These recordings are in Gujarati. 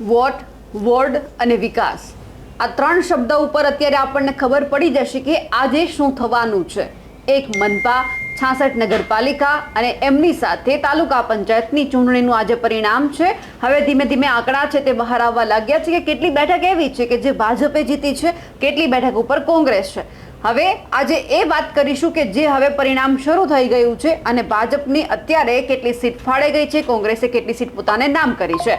વોટ, વોર્ડ અને વિકાસ. આ ત્રણ શબ્દ ઉપર અત્યારે આપણને ખબર પડી જશે કે આજે શું થવાનું છે. એક મનપા, છાસઠ નગરપાલિકા અને એમની સાથે તાલુકા પંચાયતની ચૂંટણીનું આજે પરિણામ છે. હવે ધીમે ધીમે આંકડા છે તે બહાર આવવા લાગ્યા છે કે કેટલી બેઠક એવી છે કે જે ભાજપે જીતી છે, કેટલી બેઠક ઉપર કોંગ્રેસ છે. હવે આજે એ વાત કરીશું કે જે હવે પરિણામ શરૂ થઈ ગયું છે અને ભાજપની અત્યારે કેટલી સીટ ફાળે ગઈ છે, કોંગ્રેસે કેટલી સીટ પોતાને નામ કરી છે.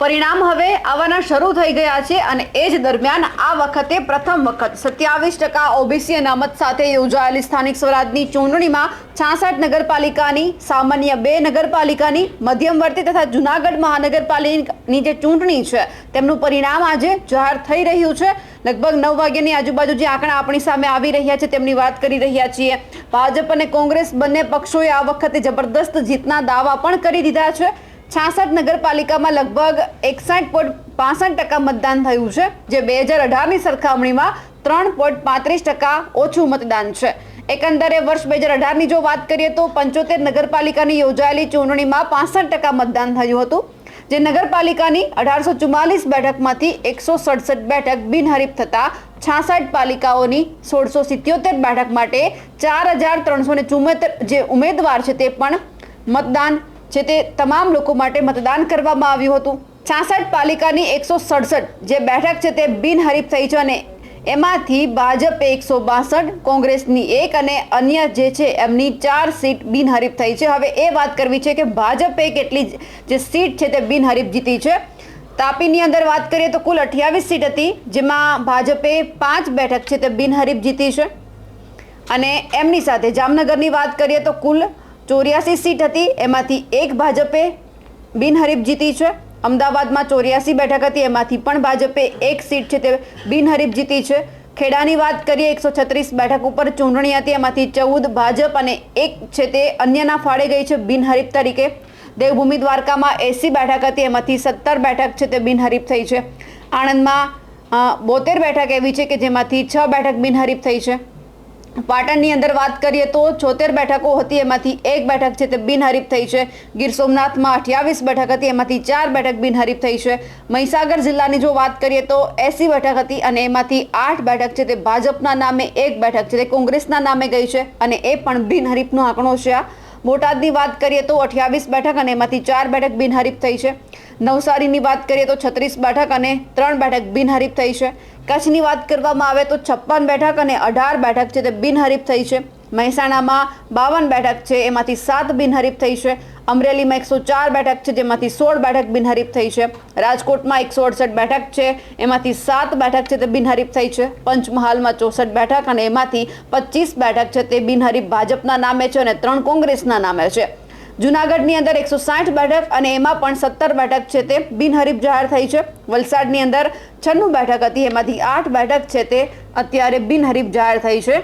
પરિણામ હવે આવવાના શરૂ થઈ ગયા છે અને એ જ દરમિયાન આ વખતે પ્રથમ વખત સત્યાવીસ ટકા ઓબીસી અનામત સાથે યોજાયેલી સ્થાનિક સ્વરાજની ચૂંટણીમાં છાસઠ નગરપાલિકાની, સામાન્ય બે નગરપાલિકાની મધ્યમવર્તી તથા જુનાગઢ મહાનગરપાલિકાની જે ચૂંટણી છે, તેમનું પરિણામ આજે જાહેર થઈ રહ્યું છે. લગભગ નવ વાગ્યાની આજુબાજુ જે આંકડા આપણી સામે આવી રહ્યા છે તેમની વાત કરી રહ્યા છીએ. ભાજપ અને કોંગ્રેસ બંને પક્ષોએ આ વખતે જબરદસ્ત જીતના દાવા પણ કરી દીધા છે. છાસઠ નગરપાલિકામાં લગભગ એકસાઠ પોઈન્ટ પાસઠ ટકા મતદાન થયું છે, જે બે હજાર અઢારની સરખામણીમાં ત્રણ પોઈન્ટ પાંત્રીસ ટકા ઓછું મતદાન છે. એકંદરે વર્ષ બે હજાર અઢારની જો વાત કરીએ તો પંચોતેર નગરપાલિકાની યોજાયેલી ચૂંટણીમાં પાસઠ ટકા મતદાન થયું હતું, જે નગરપાલિકાની અઢારસો ચુમ્માલીસ બેઠકમાંથી એકસો સડસઠ બેઠક બિનહરીફ થતાં છાસઠ પાલિકાઓની સોળસો સિત્યોતેર બેઠક માટે ચાર હજાર ત્રણસો ને જે ઉમેદવાર છે તે પણ મતદાન છે તે તમામ લોકો માટે મતદાન કરવામાં આવ્યું હતું. છાસઠ પાલિકાની એકસો સડસઠ જે બેઠક છે તે બિનહરીફ થઈ છે અને એમાંથી ભાજપે એકસો બાસઠ, કોંગ્રેસની એક અને અન્ય જે છે એમની ચાર સીટ બિનહરીફ થઈ છે. હવે એ વાત કરવી છે કે ભાજપે કેટલી જે સીટ છે તે બિનહરીફ જીતી છે. તાપીની અંદર વાત કરીએ તો કુલ અઠ્યાવીસ સીટ હતી, જેમાં ભાજપે પાંચ બેઠક છે તે બિનહરીફ જીતી છે. અને એમની સાથે જામનગરની વાત કરીએ તો કુલ ચોર્યાસી સીટ હતી, એમાંથી એક ભાજપે બિનહરીફ જીતી છે. અમદાવાદમાં ચોર્યાસી બેઠક હતી, એમાંથી પણ ભાજપે એક સીટ છે તે બિનહરીફ જીતી છે. ખેડાની વાત કરીએ, એકસો છત્રીસ બેઠક ઉપર ચૂંટણી હતી, એમાંથી ચૌદ ભાજપ અને એક છે તે અન્યના ફાળે ગઈ છે બિનહરીફ તરીકે. દેવભૂમિ દ્વારકામાં એસી બેઠક હતી, એમાંથી સત્તર બેઠક છે તે બિનહરીફ થઈ છે. આણંદમાં બોતેર બેઠક એવી છે કે જેમાંથી છ બેઠક બિનહરીફ થઈ છે. પાટણની અંદર વાત કરીએ તો છોતેર બેઠકો હતી, એમાંથી એક બેઠક છે તે બિનહરીફ થઈ છે. ગીર સોમનાથમાં અઠ્યાવીસ બેઠક હતી, એમાંથી ચાર બેઠક બિનહરીફ થઈ છે. મહીસાગર જિલ્લાની જો વાત કરીએ તો એસી બેઠક હતી અને એમાંથી આઠ બેઠક છે તે ભાજપના નામે એક બેઠક છે તે કોંગ્રેસના નામે ગઈ છે અને એ પણ બિનહરીફનો આંકડો છે આ. બોટાદની વાત કરીએ તો અઠ્યાવીસ બેઠક અને એમાંથી ચાર બેઠક બિનહરીફ થઈ છે. નવસારીની વાત કરીએ તો છત્રીસ બેઠક અને ત્રણ બેઠક બિનહરીફ થઈ છે. કચ્છની વાત કરવામાં આવે તો છપ્પન બેઠક અને અઢાર બેઠક છે તે બિનહરીફ થઈ છે. મહેસાણામાં બાવન બેઠક છે, એમાંથી સાત બિનહરીફ થઈ છે. અમરેલીમાં એકસો ચાર બેઠક છે, જેમાંથી સોળ બેઠક બિનહરીફ થઈ છે. રાજકોટમાં એકસો અડસઠ બેઠક છે, એમાંથી સાત બેઠક છે તે બિનહરીફ થઈ છે. પંચમહાલમાં ચોસઠ બેઠક અને એમાંથી પચીસ બેઠક છે તે બિનહરીફ ભાજપના નામે છે અને ત્રણ કોંગ્રેસના નામે છે. જુનાગઢની અંદર એકસો સાઠ બેઠક અને એમાં પણ સત્તર બેઠક છે તે બિનહરીફ જાહેર થઈ છે. વલસાડની અંદર છન્નું બેઠક હતી, એમાંથી આઠ બેઠક છે તે અત્યારે બિનહરીફ જાહેર થઈ છે.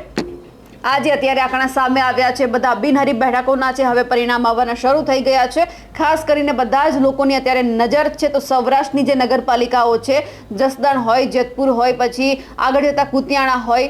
આજે અત્યારે આંકડા સામે આવ્યા છે. બધા બિનહરીફ બેઠકોના છે. હવે પરિણામ આવવાના શરૂ થઈ ગયા છે. ખાસ કરીને બધા જ લોકોની અત્યારે નજર છે તો સૌરાષ્ટ્રની જે નગરપાલિકાઓ છે, જસદણ હોય, જેતપુર હોય, પછી આગળ જતા કુતિયાણા હોય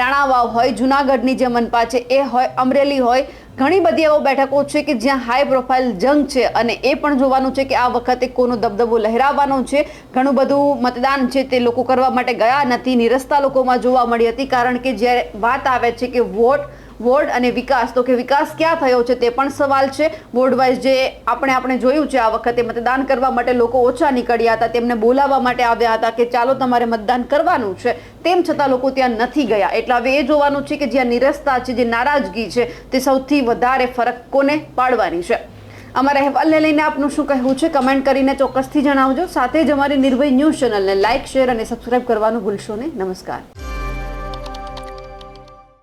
રાણાવાવ હોય, જુનાગઢની જે મનપા છે, એ હોય, અમરેલી હોય ઘણી બધી એવો બેઠકો છે કે જ્યાં હાઈ પ્રોફાઇલ જંગ છે અને એ પણ જોવાનું છે કે આ વખતે કોનો દબદબો લહેરાવવાનો છે. ઘણું બધું મતદાન છે તે લોકો કરવા માટે ગયા નથી. નિરસ્તા લોકોમાં જોવા મળી હતી કારણ કે જ્યારે વાત આવે છે કે વોટ વોર્ડ અને વિકાસ. તો કે વિકાસ ક્યાં થયો છે તે પણ સવાલ છે. વોર્ડ વાઇઝ જે આપણે આપણે જોયું છે આ વખતે મતદાન કરવા માટે લોકો ઓછા નીકળ્યા હતા, તેમને બોલાવવા માટે આવ્યા હતા કે ચાલો તમારે મતદાન કરવાનું છે. તેમ છતાં લોકો ત્યાં નથી ગયા. એટલે હવે એ જોવાનું છે કે જ્યાં નિરસ્તા છે, જે નારાજગી છે, તે સૌથી વધારે ફરક કોને પાડવાની છે? અમારા અહેવાલને લઈને આપનું શું કહેવું છે? કમેન્ટ કરીને ચોક્કસથી જણાવજો. સાથે જ અમારી નિર્ભય ન્યૂઝ ચેનલને લાઇક, શેર અને સબસ્ક્રાઇબ કરવાનું ભૂલશો નહીં. નમસ્કાર.